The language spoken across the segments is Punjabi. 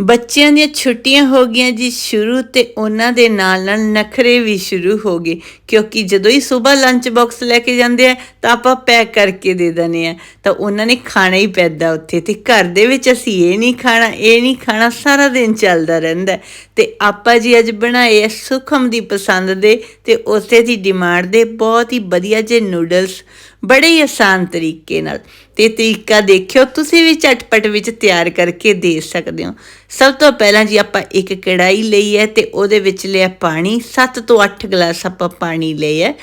ਬੱਚਿਆਂ ਦੀਆਂ ਛੁੱਟੀਆਂ ਹੋ ਗਈਆਂ ਜੀ ਸ਼ੁਰੂ ਤੇ ਉਹਨਾਂ ਦੇ ਨਾਲ ਨਾਲ ਨਖਰੇ ਵੀ ਸ਼ੁਰੂ ਹੋ ਗਏ। ਕਿਉਂਕਿ ਜਦੋਂ ਹੀ ਸਵੇਰ ਲੰਚ ਬਾਕਸ ਲੈ ਕੇ ਜਾਂਦੇ ਆ, ਤਾਂ ਆਪਾਂ ਪੈਕ ਕਰਕੇ ਦੇ ਦਿੰਦੇ ਆ। ਤਾਂ ਉਹਨਾਂ ਨੇ ਖਾਣਾ ਹੀ ਪੈਦਾ ਉੱਥੇ ਤੇ ਘਰ ਦੇ ਵਿੱਚ ਅਸੀਂ ਇਹ ਨਹੀਂ ਖਾਣਾ, ਇਹ ਨਹੀਂ ਖਾਣਾ, ਸਾਰਾ ਦਿਨ ਚੱਲਦਾ ਰਹਿੰਦਾ। ਹੈ। ਤੇ ਆਪਾਂ ਜੀ ਅੱਜ ਬਣਾਏ ਆ ਸੁਖਮ ਦੀ ਪਸੰਦ ਦੇ ਤੇ ਉਸੇ ਦੀ ਡਿਮਾਂਡ ਦੇ ਬਹੁਤ ਹੀ ਵਧੀਆ ਜੇ ਨੂਡਲਸ ਬੜੇ ਹੀ ਆਸਾਨ ਤਰੀਕੇ ਨਾਲ ਤੇ ਤਰੀਕਾ ਦੇਖਿਓ, ਤੁਸੀਂ ਵੀ ਝਟਪਟ ਵਿੱਚ ਤਿਆਰ ਕਰਕੇ ਦੇ ਸਕਦੇ ਹੋ। ਸਭ ਤੋਂ ਪਹਿਲਾਂ ਜੀ ਆਪਾਂ ਇੱਕ ਕੜਾਈ ਲਈ ਹੈ ਤੇ ਉਹਦੇ ਵਿੱਚ ਲਿਆ ਪਾਣੀ 7 ਤੋਂ 8 ਗਲਾਸ ਆਪਾਂ ਪਾਣੀ ਲਏ ਹੈ।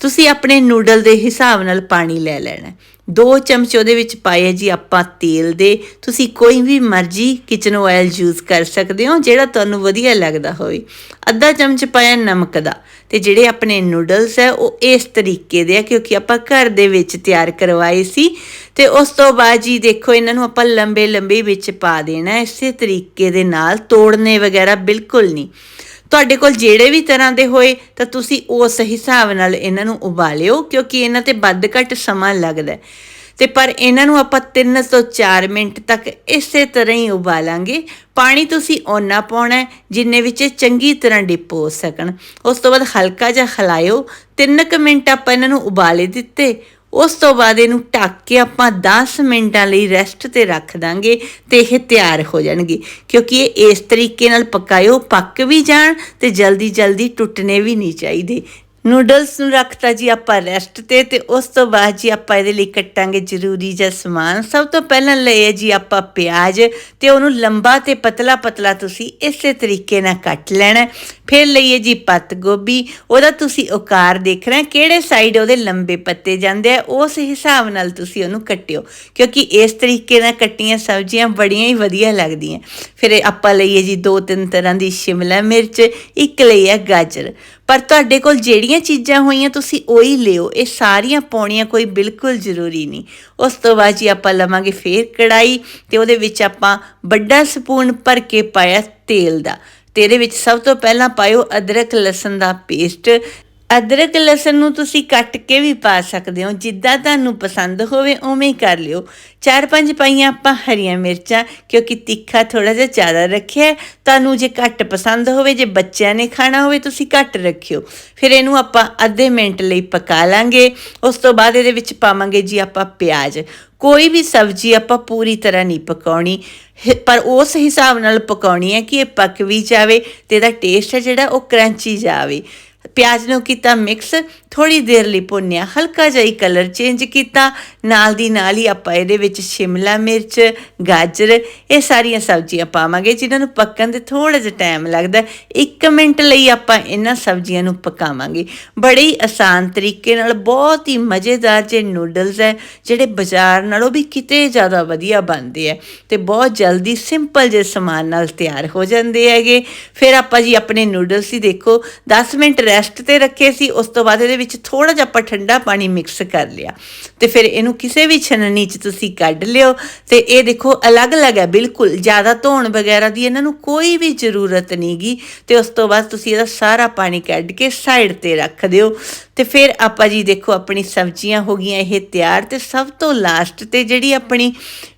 ਤੁਸੀਂ ਆਪਣੇ ਨੂਡਲ ਦੇ ਹਿਸਾਬ ਨਾਲ ਪਾਣੀ ਲੈ ਲੈਣਾ ਹੈ। ਦੋ ਚਮਚ ਉਹਦੇ ਵਿੱਚ ਪਾਏ ਜੀ ਆਪਾਂ ਤੇਲ ਦੇ। ਤੁਸੀਂ ਕੋਈ ਵੀ ਮਰਜ਼ੀ ਕਿਚਨ ਆਇਲ ਯੂਜ਼ ਕਰ ਸਕਦੇ ਹੋ, ਜਿਹੜਾ ਤੁਹਾਨੂੰ ਵਧੀਆ ਲੱਗਦਾ ਹੋਵੇ। ਅੱਧਾ ਚਮਚ ਪਾਇਆ ਨਮਕ ਦਾ ਤੇ ਜਿਹੜੇ ਆਪਣੇ ਨੂਡਲਸ ਹੈ, ਉਹ ਇਸ ਤਰੀਕੇ ਦੇ ਆ, ਕਿਉਂਕਿ ਆਪਾਂ ਘਰ ਦੇ ਵਿੱਚ ਤਿਆਰ ਕਰਵਾਏ ਸੀ। ਤੇ ਉਸ ਤੋਂ ਬਾਅਦ ਜੀ ਦੇਖੋ, ਇਹਨਾਂ ਨੂੰ ਆਪਾਂ ਲੰਬੇ ਲੰਬੇ ਵਿੱਚ ਪਾ ਦੇਣਾ, ਇਸੇ ਤਰੀਕੇ ਦੇ ਨਾਲ ਤੋੜਨੇ ਵਗੈਰਾ ਬਿਲਕੁਲ ਨਹੀਂ। ਤੁਹਾਡੇ ਕੋਲ ਜਿਹੜੇ ਵੀ ਤਰ੍ਹਾਂ ਦੇ ਹੋਏ, ਤਾਂ ਤੁਸੀਂ ਉਸ ਹਿਸਾਬ ਨਾਲ ਇਹਨਾਂ ਨੂੰ ਉਬਾਲਿਓ, ਕਿਉਂਕਿ ਇਹਨਾਂ ਤੇ ਵੱਧ ਘੱਟ ਸਮਾਂ ਲੱਗਦਾ ਹੈ। ਤੇ ਪਰ ਇਹਨਾਂ ਨੂੰ ਆਪਾਂ 3 ਤੋਂ 4 ਮਿੰਟ ਤੱਕ ਇਸੇ ਤਰ੍ਹਾਂ ਹੀ ਉਬਾਲਾਂਗੇ। ਪਾਣੀ ਤੁਸੀਂ ਓਨਾ ਪਾਉਣਾ ਜਿੰਨੇ ਵਿੱਚ ਚੰਗੀ ਤਰ੍ਹਾਂ ਡਿਪ ਹੋ ਸਕਣ। ਉਸ ਤੋਂ ਬਾਅਦ ਹਲਕਾ ਜਿਹਾ ਹਿਲਾਇਓ 3 ਕੁ ਮਿੰਟ ਆਪਾਂ ਇਹਨਾਂ ਨੂੰ ਉਬਾਲੇ ਦਿੱਤੇ। ਉਸ ਤੋਂ ਬਾਅਦ ਇਹਨੂੰ ਢੱਕ ਕੇ ਆਪਾਂ 10 ਮਿੰਟਾਂ ਲਈ ਰੈਸਟ ਤੇ ਰੱਖ ਦਾਂਗੇ ਤੇ ਇਹ ਤਿਆਰ ਹੋ ਜਾਣਗੇ। ਕਿਉਂਕਿ ਇਹ ਇਸ ਤਰੀਕੇ ਨਾਲ ਪਕਾਇਓ, ਪੱਕ ਵੀ ਜਾਣ ਤੇ ਜਲਦੀ ਜਲਦੀ ਟੁੱਟਣੇ ਵੀ ਨਹੀਂ ਚਾਹੀਦੇ। ਨੂਡਲਸ ਨੂੰ ਰੱਖਤਾ ਜੀ ਆਪਾਂ ਰੈਸਟ ਤੇ ਤੇ ਉਸ ਤੋਂ ਬਾਅਦ ਜੀ ਆਪਾਂ ਇਹਦੇ ਲਈ ਕੱਟਾਂਗੇ ਜ਼ਰੂਰੀ ਜਿਹਾ ਸਮਾਨ। ਸਭ ਤੋਂ ਪਹਿਲਾਂ ਲਏ ਜੀ ਆਪਾਂ ਪਿਆਜ਼ ਤੇ ਉਹਨੂੰ ਲੰਬਾ ਤੇ ਪਤਲਾ ਪਤਲਾ ਤੁਸੀਂ ਇਸੇ ਤਰੀਕੇ ਨਾਲ ਕੱਟ ਲੈਣਾ। ਫਿਰ ਲਈਏ ਜੀ ਪੱਤ ਗੋਭੀ। ਉਹਦਾ ਤੁਸੀਂ ਆਕਾਰ ਦੇਖਣਾ ਕਿਹੜੇ ਸਾਈਡ ਉਹਦੇ ਲੰਬੇ ਪੱਤੇ ਜਾਂਦੇ ਆ, ਉਸ ਹਿਸਾਬ ਨਾਲ ਤੁਸੀਂ ਉਹਨੂੰ ਕੱਟਿਓ। ਕਿਉਂਕਿ ਇਸ ਤਰੀਕੇ ਨਾਲ ਕੱਟੀਆਂ ਸਬਜ਼ੀਆਂ ਬੜੀਆਂ ਹੀ ਵਧੀਆ ਲੱਗਦੀਆਂ। ਫਿਰ ਆਪਾਂ ਲਈਏ ਜੀ ਦੋ ਤਿੰਨ ਤਰ੍ਹਾਂ ਦੀ ਸ਼ਿਮਲਾ ਮਿਰਚ, ਇੱਕ ਲਈ ਹੈ ਗਾਜਰ। ਪਰ ਤੁਹਾਡੇ ਕੋਲ ਜਿਹੜੀਆਂ ਚੀਜ਼ਾਂ ਹੋਈਆਂ, ਤੁਸੀਂ ਉਹੀ ਲਿਓ। ਇਹ ਸਾਰੀਆਂ ਪਾਉਣੀਆਂ ਕੋਈ ਬਿਲਕੁਲ ਜ਼ਰੂਰੀ ਨਹੀਂ। ਉਸ ਤੋਂ ਬਾਅਦ ਜੀ ਆਪਾਂ ਲਵਾਂਗੇ ਫੇਰ ਕੜਾਈ ਤੇ ਉਹਦੇ ਵਿੱਚ ਆਪਾਂ ਵੱਡਾ ਸਪੂਨ ਭਰ ਕੇ ਪਾਇਆ ਤੇਲ ਦਾ। ਤੇ ਇਹਦੇ ਵਿੱਚ ਸਭ ਤੋਂ ਪਹਿਲਾਂ ਪਾਇਓ ਅਦਰਕ, ਲਸਣ ਦਾ ਪੇਸਟ। ਅਦਰਕ ਲਸਣ ਨੂੰ ਤੁਸੀਂ ਕੱਟ ਕੇ ਵੀ ਪਾ ਸਕਦੇ ਹੋ। ਜਿੱਦਾਂ ਤੁਹਾਨੂੰ ਪਸੰਦ ਹੋਵੇ, ਉਵੇਂ ਹੀ ਕਰ ਲਿਓ। ਚਾਰ ਪੰਜ ਪਾਈਆਂ ਆਪਾਂ ਹਰੀਆਂ ਮਿਰਚਾਂ, ਕਿਉਂਕਿ ਤਿੱਖਾ ਥੋੜਾ ਜਿਹਾ ਜ਼ਿਆਦਾ ਰੱਖਿਆ ਤੁਹਾਨੂੰ ਜੇ ਘੱਟ ਪਸੰਦ ਹੋਵੇ, ਜੇ ਬੱਚਿਆਂ ਨੇ ਖਾਣਾ ਹੋਵੇ, ਤੁਸੀਂ ਘੱਟ ਰੱਖਿਓ। ਫਿਰ ਇਹਨੂੰ ਆਪਾਂ ਅੱਧੇ ਮਿੰਟ ਲਈ ਪਕਾ ਲਾਂਗੇ। ਉਸ ਤੋਂ ਬਾਅਦ ਇਹਦੇ ਵਿੱਚ ਪਾਵਾਂਗੇ ਜੀ ਆਪਾਂ ਪਿਆਜ਼। ਕੋਈ ਵੀ ਸਬਜ਼ੀ ਆਪਾਂ ਪੂਰੀ ਤਰ੍ਹਾਂ ਨਹੀਂ ਪਕਾਉਣੀ। ਪਰ ਉਸ ਹਿਸਾਬ ਨਾਲ ਪਕਾਉਣੀ ਹੈ ਕਿ ਇਹ ਪੱਕ ਵੀ ਜਾਵੇ ਤੇ ਇਹਦਾ ਟੇਸਟ ਹੈ ਜਿਹੜਾ ਉਹ ਕਰੰਚੀ ਜਾਵੇ। ਪਿਆਜ਼ ਨੂੰ ਕੀਤਾ ਮਿਕਸ ਥੋੜੀ ਦੇਰ ਲਈ ਭੁੰਨਿਆ, ਹਲਕਾ ਜਿਹਾ ਕਲਰ ਚੇਂਜ ਕੀਤਾ। ਨਾਲ ਦੀ ਨਾਲ ਹੀ ਆਪਾਂ ਇਹਦੇ ਵਿੱਚ ਸ਼ਿਮਲਾ ਮਿਰਚ, ਗਾਜਰ, ਇਹ ਸਾਰੀਆਂ ਸਬਜ਼ੀਆਂ ਪਾਵਾਂਗੇ, ਜਿਨ੍ਹਾਂ ਨੂੰ ਪੱਕਣ ਤੇ ਥੋੜਾ ਜਿਹਾ ਟਾਈਮ ਲੱਗਦਾ 1 ਮਿੰਟ ਲਈ ਆਪਾਂ ਇਹਨਾਂ ਸਬਜ਼ੀਆਂ ਨੂੰ ਪਕਾਵਾਂਗੇ। ਬੜੇ ਹੀ ਆਸਾਨ ਤਰੀਕੇ ਨਾਲ, ਬਹੁਤ ਹੀ ਮਜ਼ੇਦਾਰ ਜੇ ਨੂਡਲਸ ਹੈ, ਜਿਹੜੇ ਬਾਜ਼ਾਰ ਨਾਲੋਂ ਵੀ ਕਿਤੇ ਜ਼ਿਆਦਾ ਵਧੀਆ ਬਣਦੇ ਆ ਤੇ ਬਹੁਤ ਜਲਦੀ ਸਿੰਪਲ ਜੇ ਸਮਾਨ ਨਾਲ ਤਿਆਰ ਹੋ ਜਾਂਦੇ ਹੈਗੇ। ਫਿਰ ਆਪਾਂ ਜੀ ਆਪਣੇ ਨੂਡਲਸ ਹੀ ਦੇਖੋ 10 ਮਿੰਟ ਰਹਿ ਰੈਸਟ ਤੇ ਰੱਖੇ ਸੀ, ਉਸ ਤੋਂ ਬਾਅਦ ਇਹਦੇ ਵਿੱਚ ਥੋੜਾ ਜਿਹਾ ਆਪਾਂ ਠੰਡਾ ਪਾਣੀ ਮਿਕਸ ਕਰ ਲਿਆ। ਤੇ ਫਿਰ ਇਹਨੂੰ ਕਿਸੇ ਵੀ ਛਨਣੀ 'ਚ ਤੁਸੀਂ ਕੱਢ ਲਿਓ ਤੇ ਇਹ ਦੇਖੋ ਅਲੱਗ-ਅਲੱਗ ਹੈ, ਬਿਲਕੁਲ ਜ਼ਿਆਦਾ ਧੋਣ ਵਗੈਰਾ ਦੀ ਇਹਨਾਂ ਨੂੰ ਕੋਈ ਵੀ ਜ਼ਰੂਰਤ ਨਹੀਂਗੀ ਤੇ ਉਸ ਤੋਂ ਬਾਅਦ ਤੁਸੀਂ ਇਹਦਾ ਸਾਰਾ ਪਾਣੀ ਕੱਢ ਕੇ ਸਾਈਡ ਤੇ ਰੱਖ ਦਿਓ। ਤੇ ਫਿਰ ਆਪਾਂ ਜੀ ਦੇਖੋ, ਆਪਣੀ ਸਬਜ਼ੀਆਂ ਹੋ ਗਈਆਂ, ਇਹ ਤਿਆਰ ਤੇ ਸਭ ਤੋਂ ਲਾਸਟ ਤੇ ਜਿਹੜੀ ਆਪਣੀ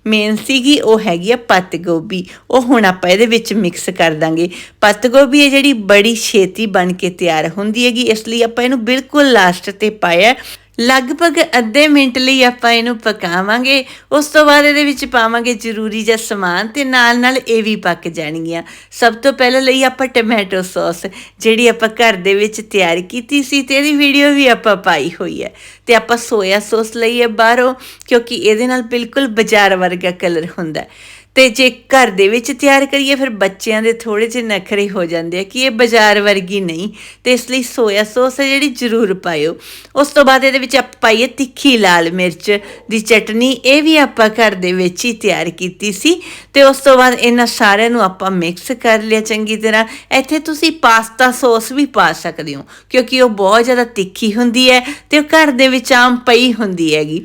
ਮੇਨ ਸੀਗੀ, ਉਹ ਹੈਗੀ ਆ ਪੱਤ ਗੋਭੀ। ਉਹ ਹੁਣ ਆਪਾਂ ਇਹਦੇ ਵਿੱਚ ਮਿਕਸ ਕਰ ਦਾਂਗੇ। ਪੱਤ ਗੋਭੀ ਹੈ ਜਿਹੜੀ ਬੜੀ ਛੇਤੀ ਬਣ ਕੇ ਤਿਆਰ ਹੁੰਦੀ ਹੈਗੀ, ਇਸ ਲਈ ਆਪਾਂ ਇਹਨੂੰ ਬਿਲਕੁਲ ਲਾਸਟ ਤੇ ਪਾਇਆ। ਲਗਭਗ ਅੱਧੇ ਮਿੰਟ ਲਈ ਆਪਾਂ ਇਹਨੂੰ ਪਕਾਵਾਂਗੇ। ਉਸ ਤੋਂ ਬਾਅਦ ਇਹਦੇ ਵਿੱਚ ਪਾਵਾਂਗੇ ਜ਼ਰੂਰੀ ਜਿਹਾ ਸਮਾਨ ਤੇ ਨਾਲ ਨਾਲ ਇਹ ਵੀ ਪੱਕ ਜਾਣਗੀਆਂ। ਸਭ ਤੋਂ ਪਹਿਲਾਂ ਲਈ ਆਪਾਂ ਟੋਮੈਟੋ ਸੌਸ, ਜਿਹੜੀ ਆਪਾਂ ਘਰ ਦੇ ਵਿੱਚ ਤਿਆਰ ਕੀਤੀ ਸੀ ਤੇ ਇਹਦੀ ਵੀਡੀਓ ਵੀ ਆਪਾਂ ਪਾਈ ਹੋਈ ਹੈ। ਤੇ ਆਪਾਂ ਸੋਇਆ ਸੌਸ ਲਈ ਹੈ ਬਾਹਰੋਂ, ਕਿਉਂਕਿ ਇਹਦੇ ਨਾਲ ਬਿਲਕੁਲ ਬਾਜ਼ਾਰ ਵਰਗਾ ਕਲਰ ਹੁੰਦਾ ਹੈ। ਤੇ ਜੇ ਘਰ ਦੇ ਵਿੱਚ ਤਿਆਰ ਕਰੀਏ, ਫਿਰ ਬੱਚਿਆਂ ਦੇ ਥੋੜੇ ਜਿਹੇ ਨਖਰੇ ਹੋ ਜਾਂਦੇ ਆ ਕਿ ਇਹ ਬਾਜ਼ਾਰ ਵਰਗੀ ਨਹੀਂ। ਤੇ ਇਸ ਲਈ ਸੋਇਆ ਸੌਸ ਹੈ ਜਿਹੜੀ ਜ਼ਰੂਰ ਪਾਇਓ। ਉਸ ਤੋਂ ਬਾਅਦ ਇਹਦੇ ਵਿੱਚ ਆਪਾਂ ਪਾਈਏ ਤਿੱਖੀ ਲਾਲ ਮਿਰਚ ਦੀ ਚਟਨੀ। ਇਹ ਵੀ ਆਪਾਂ ਘਰ ਦੇ ਵਿੱਚ ਹੀ ਤਿਆਰ ਕੀਤੀ ਸੀ। ਤੇ ਉਸ ਤੋਂ ਬਾਅਦ ਇਹਨਾਂ ਸਾਰਿਆਂ ਨੂੰ ਆਪਾਂ ਮਿਕਸ ਕਰ ਲਿਆ ਚੰਗੀ ਤਰ੍ਹਾਂ। ਇੱਥੇ ਤੁਸੀਂ ਪਾਸਤਾ ਸੌਸ ਵੀ ਪਾ ਸਕਦੇ ਹੋ, ਕਿਉਂਕਿ ਉਹ ਬਹੁਤ ਜ਼ਿਆਦਾ ਤਿੱਖੀ ਹੁੰਦੀ ਹੈ ਤੇ ਉਹ ਘਰ ਦੇ ਵਿੱਚ ਆਮ ਪਈ ਹੁੰਦੀ ਹੈਗੀ।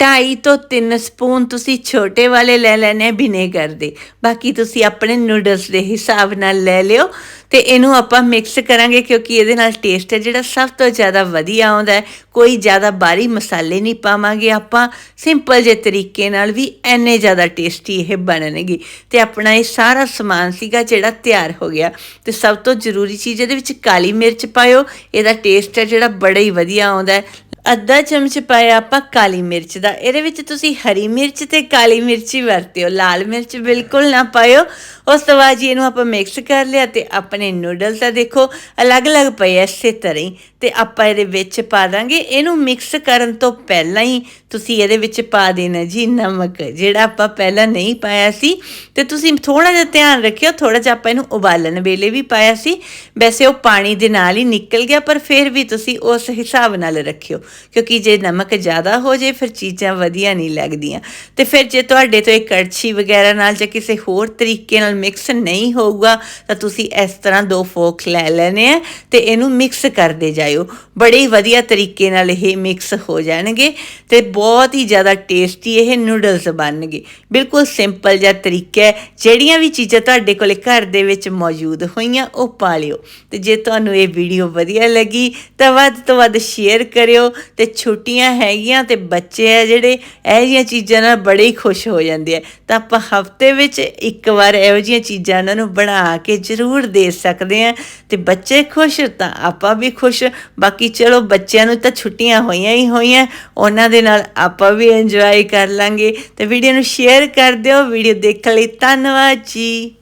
ਢਾਈ ਤੋਂ 3 ਸਪੂਨ ਤੁਸੀਂ ਛੋਟੇ ਵਾਲੇ ਲੈ ਲੈਣੇ ਆ ਵਿਨੇਗਰ ਦੇ। ਬਾਕੀ ਤੁਸੀਂ ਆਪਣੇ ਨੂਡਲਸ ਦੇ ਹਿਸਾਬ ਨਾਲ ਲੈ ਲਿਓ ਤੇ ਇਹਨੂੰ ਆਪਾਂ ਮਿਕਸ ਕਰਾਂਗੇ ਕਿਉਂਕਿ ਇਹਦੇ ਨਾਲ ਟੇਸਟ ਹੈ ਜਿਹੜਾ ਸਭ ਤੋਂ ਜ਼ਿਆਦਾ ਵਧੀਆ ਆਉਂਦਾ ਹੈ। ਕੋਈ ਜ਼ਿਆਦਾ ਬਾਹਰੀ ਮਸਾਲੇ ਨਹੀਂ ਪਾਵਾਂਗੇ ਆਪਾਂ। ਸਿੰਪਲ ਜਿਹੇ ਤਰੀਕੇ ਨਾਲ ਵੀ ਐਨੇ ਜ਼ਿਆਦਾ ਟੇਸਟੀ ਇਹ ਬਣਨਗੇ। ਤੇ ਆਪਣਾ ਇਹ ਸਾਰਾ ਸਮਾਨ ਸੀਗਾ ਜਿਹੜਾ ਤਿਆਰ ਹੋ ਗਿਆ। ਤੇ ਸਭ ਤੋਂ ਜ਼ਰੂਰੀ ਚੀਜ਼ ਇਹਦੇ ਵਿੱਚ ਕਾਲੀ ਮਿਰਚ ਪਾਇਓ। ਇਹਦਾ ਟੇਸਟ ਹੈ ਜਿਹੜਾ ਬੜਾ ਹੀ ਵਧੀਆ ਆਉਂਦਾ ਹੈ। ਅੱਧਾ ਚਮਚ ਪਾਇਆ ਆਪਾਂ ਕਾਲੀ ਮਿਰਚ ਦਾ। ਇਹਦੇ ਵਿੱਚ ਤੁਸੀਂ ਹਰੀ ਮਿਰਚ ਤੇ ਕਾਲੀ ਮਿਰਚ ਹੀ ਵਰਤਿਓ। ਲਾਲ ਮਿਰਚ ਬਿਲਕੁਲ ਨਾ ਪਾਇਓ। ਉਸ ਤੋਂ ਬਾਅਦ ਜੀ ਇਹਨੂੰ ਆਪਾਂ ਮਿਕਸ ਕਰ ਲਿਆ ਤੇ ਆਪਣੇ ਨੂਡਲ ਤਾਂ ਦੇਖੋ ਅਲੱਗ-ਅਲੱਗ ਪਏ ਐ ਇਸੇ ਤਰ੍ਹਾਂ ਹੀ। ਤੇ ਆਪਾਂ ਇਹਦੇ ਵਿੱਚ ਪਾ ਦਾਂਗੇ। ਇਹਨੂੰ ਮਿਕਸ ਕਰਨ ਤੋਂ ਪਹਿਲਾਂ ਹੀ ਤੁਸੀਂ ਇਹਦੇ ਵਿੱਚ ਪਾ ਦੇਣਾ ਜੀ ਨਮਕ, ਜਿਹੜਾ ਆਪਾਂ ਪਹਿਲਾਂ ਨਹੀਂ ਪਾਇਆ ਸੀ। ਤੇ ਤੁਸੀਂ ਥੋੜਾ ਜਿਹਾ ਧਿਆਨ ਰੱਖਿਓ ਥੋੜਾ ਜਿਹਾ ਆਪਾਂ ਇਹਨੂੰ ਉਬਾਲਣ ਵੇਲੇ ਵੀ ਪਾਇਆ ਸੀ। ਵੈਸੇ ਉਹ ਪਾਣੀ ਦੇ ਨਾਲ ਹੀ ਨਿਕਲ ਗਿਆ, ਪਰ ਫਿਰ ਵੀ ਤੁਸੀਂ ਉਸ ਹਿਸਾਬ ਨਾਲ ਰੱਖਿਓ, ਕਿਉਂਕਿ ਜੇ ਨਮਕ ਜ਼ਿਆਦਾ ਹੋ ਜੇ ਫਿਰ ਚੀਜ਼ਾਂ ਵਧੀਆ ਨਹੀਂ ਲੱਗਦੀਆਂ। ਤੇ ਫਿਰ ਜੇ ਤੁਹਾਡੇ ਤੋਂ ਇਹ ਕੜਛੀ ਵਗੈਰਾ ਨਾਲ ਜਾਂ ਕਿਸੇ ਹੋਰ ਤਰੀਕੇ ਨਾਲ ਮਿਕਸ ਨਹੀਂ ਹੋਊਗਾ, ਤਾਂ ਤੁਸੀਂ ਇਸ ਤਰ੍ਹਾਂ ਦੋ ਫੋਕ ਲੈ ਲੈਣੇ ਆ ਤੇ ਇਹਨੂੰ ਮਿਕਸ ਕਰਦੇ ਜਾਇਓ। ਬੜੇ ਹੀ ਵਧੀਆ ਤਰੀਕੇ ਨਾਲ ਇਹ ਮਿਕਸ ਹੋ ਜਾਣਗੇ ਤੇ ਬਹੁਤ ਹੀ ਜ਼ਿਆਦਾ ਟੇਸਟੀ ਇਹ ਨੂਡਲਸ ਬਣਨਗੇ। ਬਿਲਕੁਲ ਸਿੰਪਲ ਜਿਹਾ ਤਰੀਕਾ ਹੈ। ਜਿਹੜੀਆਂ ਵੀ ਚੀਜ਼ਾਂ ਤੁਹਾਡੇ ਕੋਲੇ ਘਰ ਦੇ ਵਿੱਚ ਮੌਜੂਦ ਹੋਈਆਂ, ਉਹ ਪਾ ਲਿਓ। ਤੇ ਜੇ ਤੁਹਾਨੂੰ ਇਹ ਵੀਡੀਓ ਵਧੀਆ ਲੱਗੀ, ਤਾਂ ਵੱਧ ਤੋਂ ਵੱਧ ਸ਼ੇਅਰ ਕਰਿਓ। ਤੇ ਛੁੱਟੀਆਂ ਹੈਗੀਆਂ ਤੇ ਬੱਚੇ ਆ ਜਿਹੜੇ, ਇਹੋ ਜਿਹੀਆਂ ਚੀਜ਼ਾਂ ਨਾਲ ਬੜੇ ਹੀ ਖੁਸ਼ ਹੋ ਜਾਂਦੇ ਆ। ਤਾਂ ਆਪਾਂ ਹਫ਼ਤੇ ਵਿੱਚ ਇੱਕ ਵਾਰ ਇਹੋ ਜਿਹੀਆਂ ਚੀਜ਼ਾਂ ਉਹਨਾਂ ਨੂੰ ਬਣਾ ਕੇ ਜ਼ਰੂਰ ਦੇ ਸਕਦੇ ਆ ਤੇ ਬੱਚੇ ਖੁਸ਼ ਤਾਂ ਆਪਾਂ ਵੀ ਖੁਸ਼। ਬਾਕੀ ਚਲੋ ਬੱਚਿਆਂ ਨੂੰ ਤਾਂ ਛੁੱਟੀਆਂ ਹੋਈਆਂ ਹੀ ਹੋਈਆਂ, ਉਹਨਾਂ ਦੇ ਨਾਲ ਆਪਾਂ ਵੀ ਇੰਜੋਏ ਕਰ ਲਾਂਗੇ। ਤੇ ਵੀਡੀਓ ਨੂੰ ਸ਼ੇਅਰ ਕਰ ਦਿਓ ਵੀਡੀਓ ਦੇਖਣ ਲਈ ਧੰਨਵਾਦ ਜੀ।